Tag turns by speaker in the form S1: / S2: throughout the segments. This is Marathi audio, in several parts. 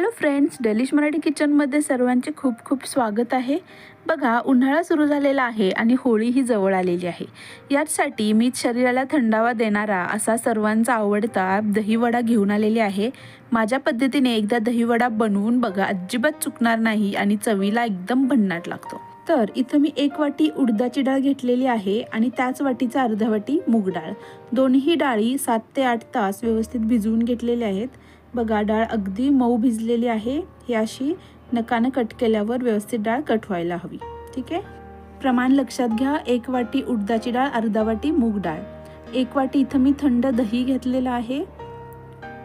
S1: हॅलो फ्रेंड्स डेलिश मराठी किचनमध्ये सर्वांचे खूप खूप स्वागत आहे. बघा उन्हाळा सुरू झालेला आहे आणि होळी ही जवळ आलेली आहे. याचसाठी मी शरीराला थंडावा देणारा असा सर्वांचा आवडता दहीवडा घेऊन आलेली आहे. माझ्या पद्धतीने एकदा दहीवडा बनवून बघा अजिबात चुकणार नाही आणि चवीला एकदम भन्नाट लागतो. तर इथं मी एक वाटी उडदाची डाळ घेतलेली आहे आणि त्याच वाटीचा अर्धा वाटी मूग डाळ. दोन्ही डाळी सात ते आठ तास व्यवस्थित भिजवून घेतलेल्या आहेत. बघा डाळ अगदी मऊ भिजलेली आहे. ही अशी नकानं कट केल्यावर व्यवस्थित डाळ कट व्हायला हवी. ठीक आहे? प्रमाण लक्षात घ्या एक वाटी उडदाची डाळ अर्धा वाटी मूग डाळ. एक वाटी इथं मी थंड दही घेतलेलं आहे.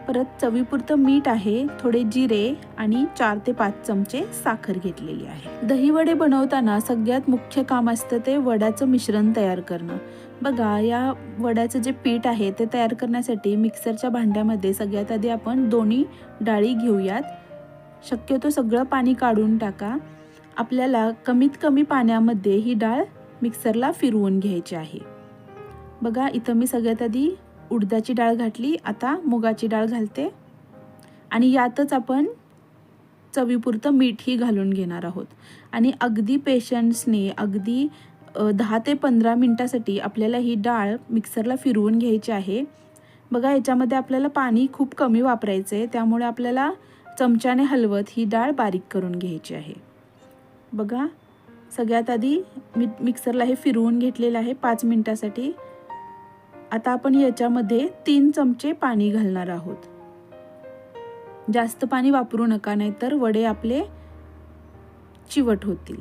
S1: परत चवीपुरतं मीठ आहे थोडे जिरे आणि चार ते पाच चमचे साखर घेतलेली आहे. दहीवडे बनवताना सगळ्यात मुख्य काम असतं ते वड्याचं मिश्रण तयार करणं. बघा या वड्याचं जे पीठ आहे ते तयार करण्यासाठी मिक्सरच्या भांड्यामध्ये सगळ्यात आधी आपण दोन्ही डाळी घेऊयात. शक्यतो सगळं पाणी काढून टाका. आपल्याला कमीत कमी पाण्यामध्ये ही डाळ मिक्सरला फिरवून घ्यायची आहे. बघा इथं मी सगळ्यात आधी उडदाची डाळ घातली आता मुगाची डाळ घालते. आणि यातच आपण चवीपुरतं मीठही घालून घेणार आहोत. आणि अगदी पेशन्सने अगदी दहा ते पंधरा मिनटासाठी आपल्याला ही डाळ मिक्सरला फिरवून घ्यायची आहे. बघा याच्यामध्ये आपल्याला पाणी खूप कमी वापरायचं आहे त्यामुळे आपल्याला चमच्याने हलवत ही डाळ बारीक करून घ्यायची आहे. बघा सगळ्यात आधी मी मिक्सरला हे फिरवून घेतलेलं आहे पाच मिनटासाठी. आता आपण याच्यामध्ये तीन चमचे पाणी घालणार आहोत. जास्त पाणी वापरू नका नाहीतर वडे आपले चिवट होतील.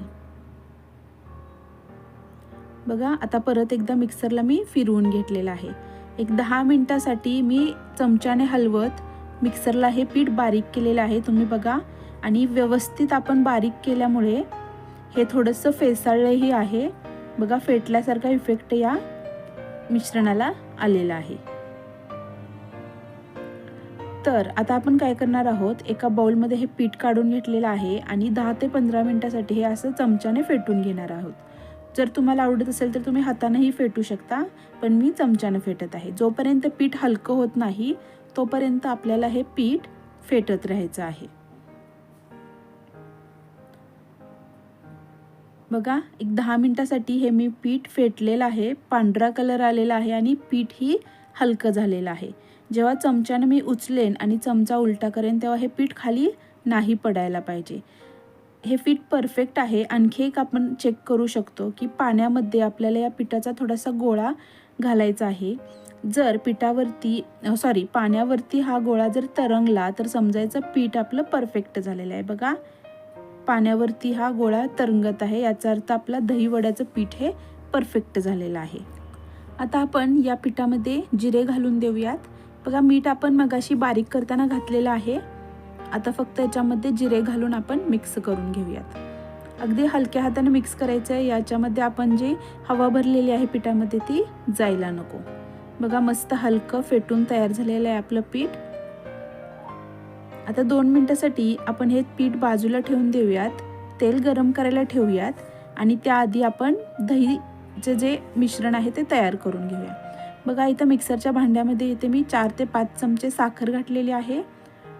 S1: बघा आता परत एकदा मिक्सरला मी फिरवून घेतलेलं आहे. एक दहा मिनटासाठी मी चमच्याने हलवत मिक्सरला हे पीठ बारीक केलेलं आहे तुम्ही बघा. आणि व्यवस्थित आपण बारीक केल्यामुळे हे थोडंसं फेसाळलंही आहे. बघा फेटल्यासारखा इफेक्ट या मिश्रणाला आलेला आहे. तर आता आपण काय करणार आहोत एका बाउलमध्ये हे पीठ काढून घेतलेलं आहे आणि दहा ते पंधरा मिनटासाठी हे असं चमच्याने फेटून घेणार आहोत. जर तुम्हाला आवडत असेल तर तुम्ही हातानेही फेटू शकता पण मी चमच्यानं फेटत आहे. जोपर्यंत पीठ हलकं होत नाही तोपर्यंत आपल्याला हे पीठ फेटत राहायचं आहे. बघा एक दहा मिनटासाठी हे मी पीठ फेटलेलं आहे पांढरा कलर आलेला आहे आणि पीठही हलकं झालेलं आहे. जेव्हा चमच्यानं मी उचलेन आणि चमचा उलटा करेन तेव्हा हे पीठ खाली नाही पडायला पाहिजे. हे पीठ परफेक्ट आहे. आणखी एक आपण चेक करू शकतो की पाण्यामध्ये आपल्याला या पिठाचा थोडासा गोळा घालायचा आहे. जर पिठावरती सॉरी पाण्यावरती हा गोळा जर तरंगला तर समजायचं पीठ आपलं परफेक्ट झालेलं आहे. बघा पाण्यावरती हा गोळा तरंगत आहे. याचा अर्थ आपला दहीवड्याचं पीठ हे परफेक्ट झालेलं आहे. आता आपण या पिठामध्ये जिरे घालून देऊयात. बघा मीठ आपण मगाशी बारीक करताना घातलेलं आहे. आता फक्त याच्यामध्ये जिरे घालून आपण मिक्स करून घेऊयात. अगदी हलक्या हाताने मिक्स करायचं आहे. याच्यामध्ये आपण जी हवा भरलेली आहे पिठामध्ये ती जायला नको. बघा मस्त हलकं फेटून तयार झालेलं आहे आपलं पीठ. आता दोन मिनटासाठी आपण हे पीठ बाजूला ठेवून देऊयात. तेल गरम करायला ठेवूयात. आणि त्याआधी आपण दहीचं जे मिश्रण आहे ते तयार करून घेऊया. बघा इथं मिक्सरच्या भांड्यामध्ये इथे मी चार ते पाच चमचे साखर घातलेली आहे.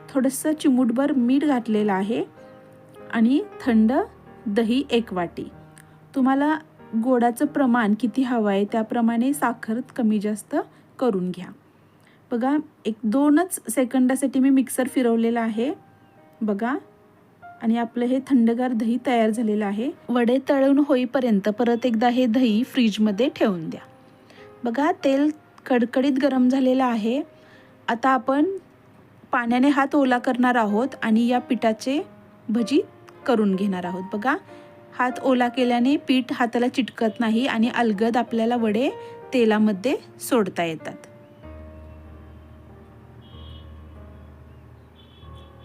S1: थोडंसं चिमूटभर मीठ घातलेलं आहे. आणि थंड दही एक वाटी. तुम्हाला गोडाचं प्रमाण किती हवं आहे त्याप्रमाणे साखर कमी जास्त करून घ्या. बघा एक दोनच सेकंदासाठी मी मिक्सर फिरवलेला आहे. बघा. आणि आपलं हे थंडगार दही तयार झालेलं आहे. वडे तळून होईपर्यंत परत एकदा हे दही फ्रीजमध्ये ठेवून द्या. बघा तेल कडकडीत गरम झालेलं आहे. आता आपण पाण्याने हात ओला करणार आहोत आणि या पिठाचे भजी करून घेणार आहोत. बघा हात ओला केल्याने पीठ हाताला चिटकत नाही आणि अलगद आपल्याला वडे तेलामध्ये सोडता येतात.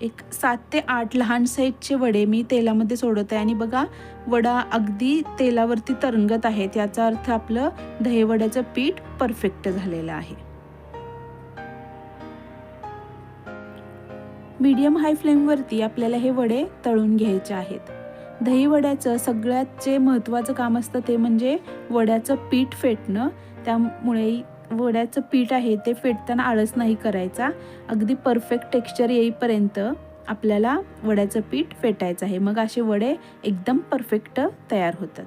S1: एक सात ते आठ लहान साईजचे वडे मी तेलामध्ये सोडत आहे. आणि बघा वडा अगदी तेलावरती तरंगत आहेत. याचा अर्थ आपलं दहीवड्याचं पीठ परफेक्ट झालेलं आहे. मीडियम हाय फ्लेमवरती आपल्याला हे वडे तळून घ्यायचे आहेत. दहीवड्याचं सगळ्यात जे महत्त्वाचं काम असतं ते म्हणजे वड्याचं पीठ फेटणं. त्यामुळे वड्याचं पीठ आहे ते फेटताना आळस नाही करायचा. अगदी परफेक्ट टेक्स्चर येईपर्यंत आपल्याला वड्याचं पीठ फेटायचं आहे. मग असे वडे एकदम परफेक्ट तयार होतात.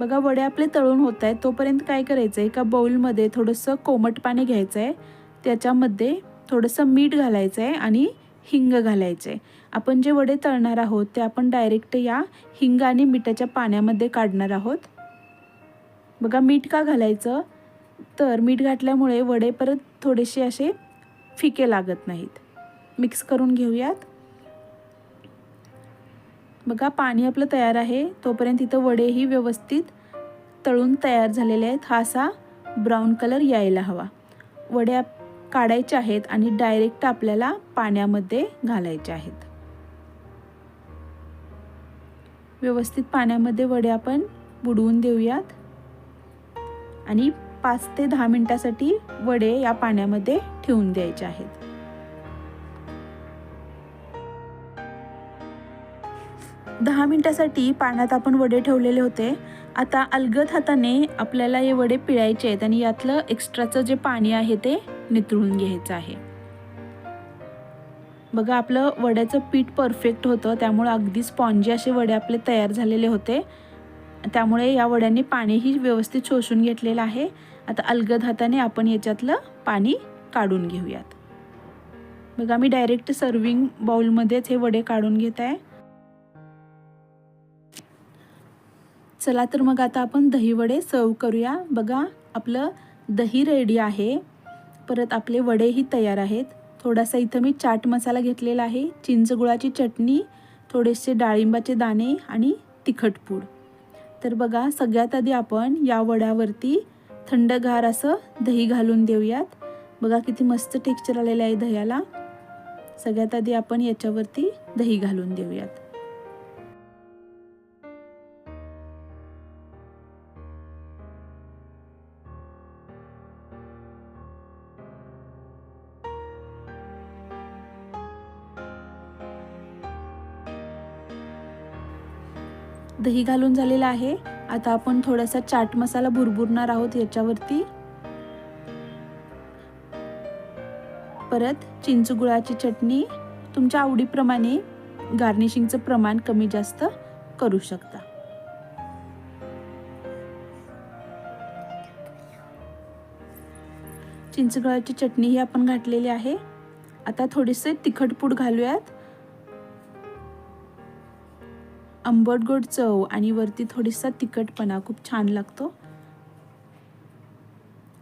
S1: बघा वडे आपले तळून होत आहेत. तोपर्यंत काय करायचं आहे एका बाऊलमध्ये थोडंसं कोमट पाणी घ्यायचं आहे त्याच्यामध्ये थोडंसं मीठ घालायचं आहे आणि हिंग घालायचं आहे आपण जे वडे तळणार आहोत ते आपण डायरेक्ट या हिंग आणि मिठाच्या पाण्यामध्ये काढणार आहोत. बघा मीठ का घालायचं? तर मीठ घातल्यामुळे वडे परत थोडेसे असे फिके लागत नाहीत. मिक्स करून घेऊयात. बघा पाणी आपलं तयार आहे. तोपर्यंत इथं वडेही व्यवस्थित तळून तयार झालेले आहेत. हा असा ब्राऊन कलर यायला हवा. वड्या काढायच्या आहेत आणि डायरेक्ट आपल्याला पाण्यामध्ये घालायचे आहेत. व्यवस्थित पाण्यामध्ये वडे आपण बुडवून देऊयात. आणि पाच ते दहा मिनटासाठी वडे या पाण्यामध्ये ठेवून द्यायचे आहेत. दहा मिनटासाठी पाण्यात आपण वडे ठेवलेले होते. आता अलगद हाताने आपल्याला हे वडे पिळायचे आहेत आणि यातलं एक्स्ट्राचं जे पाणी आहे ते नितळून घ्यायचं आहे. बघा आपलं वड्याचं पीठ परफेक्ट होतं. त्यामुळे अगदी स्पॉन्जी असे वडे आपले तयार झालेले होते. त्यामुळे या वड्यांनी पाणीही व्यवस्थित शोषून घेतलेलं आहे. आता अलगद हाताने आपण याच्यातलं पाणी काढून घेऊयात. बघा मी डायरेक्ट सर्विंग बाउलमध्येच हे वडे काढून घेत आहे. चला तर मग आता आपण दही वडे सर्व करूया. बघा आपलं दही रेडी आहे. परत आपले वडेही तयार आहेत. थोडासा इथं मी चाट मसाला घेतलेला आहे. चिंचगुळाची चटणी थोडेसे डाळिंबाचे दाणे आणि तिखटपूड तर बघा सगळ्यात आधी आपण या वड्यावरती थंडगार असं दही घालून देऊयात. बघा किती मस्त टेक्स्चर आलेलं आहे दह्याला. सगळ्यात आधी आपण याच्यावरती दही घालून देऊयात. दही घालून झालेला आहे. आता आपण थोडासा चाट मसाला भुरभुरणार आहोत याच्यावरती. परत चिंचगुळाची चटणी. तुमच्या आवडीप्रमाणे गार्निशिंगचं प्रमाण कमी जास्त करू शकता. चिंचगुळाची चटणी ही आपण घातलेली आहे. आता थोडेसे तिखट पूड घालूयात. आंबट गोड चव आणि वरती थोडीसा तिखटपणा खूप छान लागतो.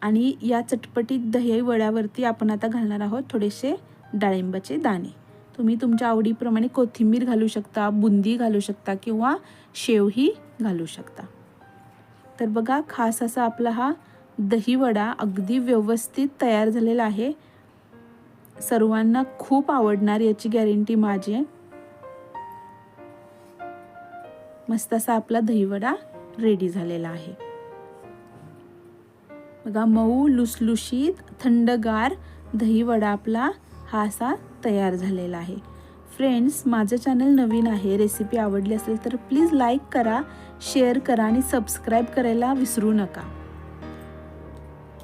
S1: आणि या चटपटीत दही वड्यावरती आपण आता घालणार आहोत थोडेसे डाळिंबाचे दाणे. तुम्ही तुमच्या आवडीप्रमाणे कोथिंबीर घालू शकता बुंदी घालू शकता किंवा शेवही घालू शकता. तर बघा खास असा आपला हा दही वडा अगदी व्यवस्थित तयार झालेला आहे. सर्वांना खूप आवडणार याची गॅरंटी माझी आहे. मस्त असा आपला दहीवडा रेडी झालेला आहे. बघा मऊ लुसलुशीत थंडगार दहीवडा आपला हा असा तयार झालेला आहे. फ्रेंड्स माझं चॅनल नवीन आहे रेसिपी आवडली असेल तर प्लीज लाईक करा शेअर करा आणि सबस्क्राईब करायला विसरू नका.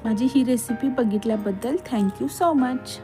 S1: माझी ही रेसिपी बघितल्याबद्दल थँक्यू सो मच